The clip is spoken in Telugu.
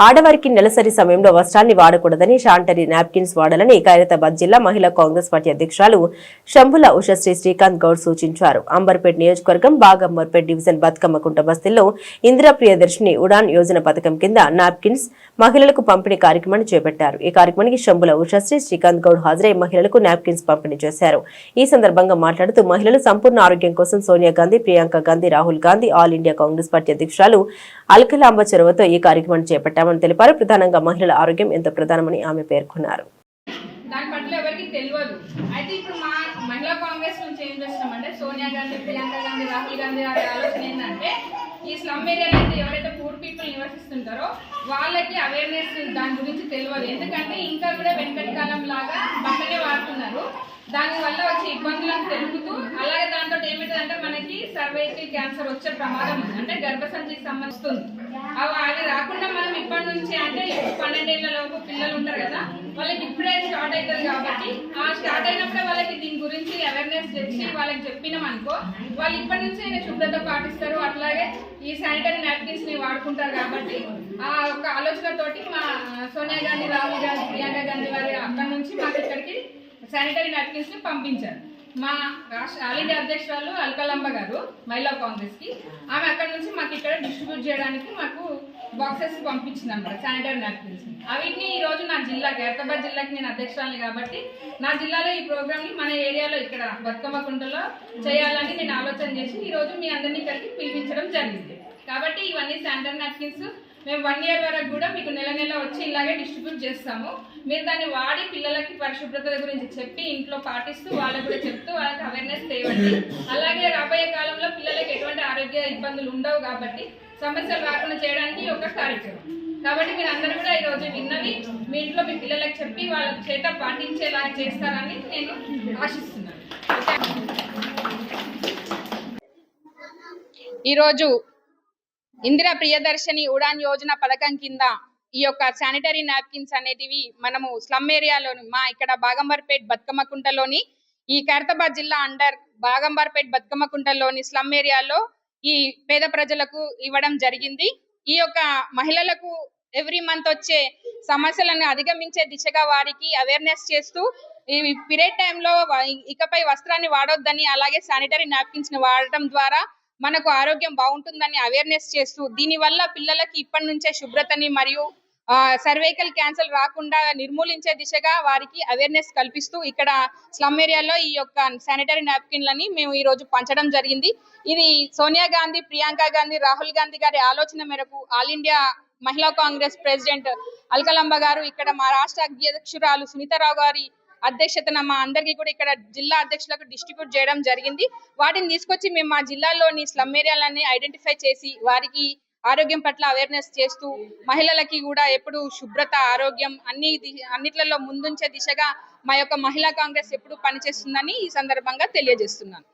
ఆడవారికి నెలసరి సమయంలో వస్త్రాన్ని వాడకూడదని శానిటరీ నాప్కిన్స్ వాడాలని ఖైరతాబాద్ జిల్లా మహిళా కాంగ్రెస్ పార్టీ అధ్యక్షురాలు శంభుల ఉషశ్రీ శ్రీకాంత్ గౌడ్ సూచించారు. అంబర్పేట్ నియోజకవర్గం బాగంబర్పేట్ డివిజన్ బతుకమ్మకుంట బస్తీల్లో ఇందిరా ప్రియదర్శిని ఉడాన్ యోజన పథకం కింద నాప్కిన్స్ మహిళలకు పంపిణీ కార్యక్రమాన్ని చేపట్టారు. ఈ కార్యక్రమానికి శంభుల ఉషశ్రీ శ్రీకాంత్ గౌడ్ హాజరై మహిళలకు నాప్కిన్స్ పంపిణీ చేశారు. ఈ సందర్భంగా మాట్లాడుతూ మహిళలు సంపూర్ణ ఆరోగ్యం కోసం Sonia Gandhi Priyanka Gandhi Rahul Gandhi all India Congress party అధ్యక్షురాలు అల్కలాంబ చొరవతో ఈ కార్యక్రమాన్ని చేపట్టామని తెలిపారు. ప్రధానంగా మహిళల ఆరోగ్యం ఎంతో ప్రధానమని ఆమె పేర్కొన్నారు. దాని పట్ల ఎవరికి తెలియదు. అయితే ఇప్పుడు మా మహిళా కాంగ్రెస్ నుంచి ఏం చేస్తున్నామంటే సోనియా గాంధీ ప్రియాంక గాంధీ రాహుల్ గాంధీ గారి ఆలోచన ఏంటంటే ఈ స్లమ్ ఏరియాలో అయితే ఎవరైతే పూర్ పీపుల్ నివసిస్తుంటారో వాళ్ళకి అవేర్నెస్ దాని గురించి తెలియదు. ఎందుకంటే ఇంకా కూడా వెనకటి కాలం లాగా బట్టనే వాడుతున్నారు. దానివల్ల వచ్చే ఇబ్బందులను తెలుపుతూ అలాగే దాంతో ఏమిటంటే మనకి సర్వైకల్ క్యాన్సర్ వచ్చే ప్రమాదం ఉంది. అంటే గర్భసంచికి సంబంధిస్తుంది అవి అవి రాకుండా మనం ఇప్పటి నుంచి అంటే పన్నెండేళ్ళ లోపు పిల్లలు ఉంటారు కదా వాళ్ళకి ఇప్పుడే స్టార్ట్ అవుతుంది కాబట్టి ఆ స్టార్ట్ అయినప్పుడే వాళ్ళకి దీని గురించి అవేర్నెస్ తెచ్చి వాళ్ళకి చెప్పినాం అనుకో వాళ్ళు ఇప్పటి నుంచి శుభ్రత పాటిస్తారు. అట్లాగే ఈ శానిటరీ నాప్కిన్స్ని వాడుకుంటారు కాబట్టి ఆ ఒక ఆలోచనతోటి మా సోనియా గాంధీ రాహుల్ గాంధీ ప్రియాంక గాంధీ వారి అక్కడి నుంచి మాకు ఇక్కడికి శానిటరీ నాప్కిన్స్ని పంపించారు. మా రాష్ట్ర ఆల్రెడీ అధ్యక్షురాలు అల్కలంబ గారు మహిళా కాంగ్రెస్కి. ఆమె అక్కడ నుంచి మాకు ఇక్కడ డిస్ట్రిబ్యూట్ చేయడానికి మాకు బాక్సెస్ పంపించింది అనమాట శానిటరీ నాప్కిన్స్ అవిటిని ఈ రోజు నా జిల్లా హైదరాబాద్ జిల్లాకి నేను అధ్యక్షురాలి కాబట్టి నా జిల్లాలో ఈ ప్రోగ్రామ్ని మన ఏరియాలో ఇక్కడ బతుకమ్మ కుంటలో చేయాలని నేను ఆలోచన చేసి ఈ రోజు మీ అందరినీ కలిపి పిలిపించడం జరిగింది. కాబట్టి ఇవన్నీ శానిటరీ నాప్కిన్స్ మేము వన్ ఇయర్ వరకు కూడా మీకు నెల నెల వచ్చి ఇలాగే డిస్ట్రిబ్యూట్ చేస్తాము. మీరు దాన్ని వాడి పిల్లలకి పరిశుభ్రత గురించి చెప్పి ఇంట్లో పాటిస్తూ వాళ్ళకు కూడా చెప్తూ వాళ్ళకి అవేర్నెస్ తేవండి. అలాగే రాబోయే కాలంలో పిల్లలకి ఎటువంటి ఆరోగ్య ఇబ్బందులు ఉండవు కాబట్టి సమస్యలు రాకుండా చేయడానికి ఒక కార్యక్రమం. కాబట్టి మీరు అందరూ కూడా ఈరోజు విన్నవి మీ ఇంట్లో మీ పిల్లలకు చెప్పి వాళ్ళ చేత పాటించేలా చేస్తారని నేను ఆశిస్తున్నాను. ఈరోజు ఇందిరా ప్రియదర్శిని ఉడాన్ యోజన పథకం కింద ఈ యొక్క శానిటరీ నాప్కిన్స్ అనేటివి మనము స్లమ్ ఏరియాలోని మా ఇక్కడ బాగంబర్పేట్ బతుకమ్మకుంటలోని ఈ ఖైరతాబాద్ జిల్లా అండర్ బాగంబర్పేట్ బతుకమ్మకుంటలోని స్లమ్ ఏరియాలో ఈ పేద ప్రజలకు ఇవ్వడం జరిగింది. ఈ యొక్క మహిళలకు ఎవ్రీ మంత్ వచ్చే సమస్యలను అధిగమించే దిశగా వారికి అవేర్నెస్ చేస్తూ ఈ పీరియడ్ టైంలో ఇకపై వస్త్రాన్ని వాడొద్దని అలాగే శానిటరీ నాప్కిన్స్ని వాడటం ద్వారా మనకు ఆరోగ్యం బాగుంటుందని అవేర్నెస్ చేస్తూ దీనివల్ల పిల్లలకి ఇప్పటి నుంచే శుభ్రతని మరియు సర్వైకల్ క్యాన్సర్ రాకుండా నిర్మూలించే దిశగా వారికి అవేర్నెస్ కల్పిస్తూ ఇక్కడ స్లమ్ ఏరియాలో ఈ యొక్క శానిటరీ నాప్కిన్లని మేము ఈ రోజు పంచడం జరిగింది. ఇది సోనియా గాంధీ ప్రియాంక గాంధీ రాహుల్ గాంధీ గారి ఆలోచన మేరకు ఆల్ ఇండియా మహిళా కాంగ్రెస్ ప్రెసిడెంట్ అల్కలంబ గారు ఇక్కడ మా రాష్ట్ర అధ్యక్షురాలు సునీతారావు గారి అధ్యక్షతన మా అందరికీ కూడా ఇక్కడ జిల్లా అధ్యక్షులకు డిస్ట్రిబ్యూట్ చేయడం జరిగింది. వాటిని తీసుకొచ్చి మేము మా జిల్లాలోని స్లమ్ ఏరియాలన్నీ ఐడెంటిఫై చేసి వారికి ఆరోగ్యం పట్ల అవేర్నెస్ చేస్తూ మహిళలకి కూడా ఎప్పుడు శుభ్రత ఆరోగ్యం అన్ని అన్నిట్లలో ముందుంచే దిశగా మా యొక్క మహిళా కాంగ్రెస్ ఎప్పుడు పనిచేస్తుందని ఈ సందర్భంగా తెలియజేస్తున్నాను.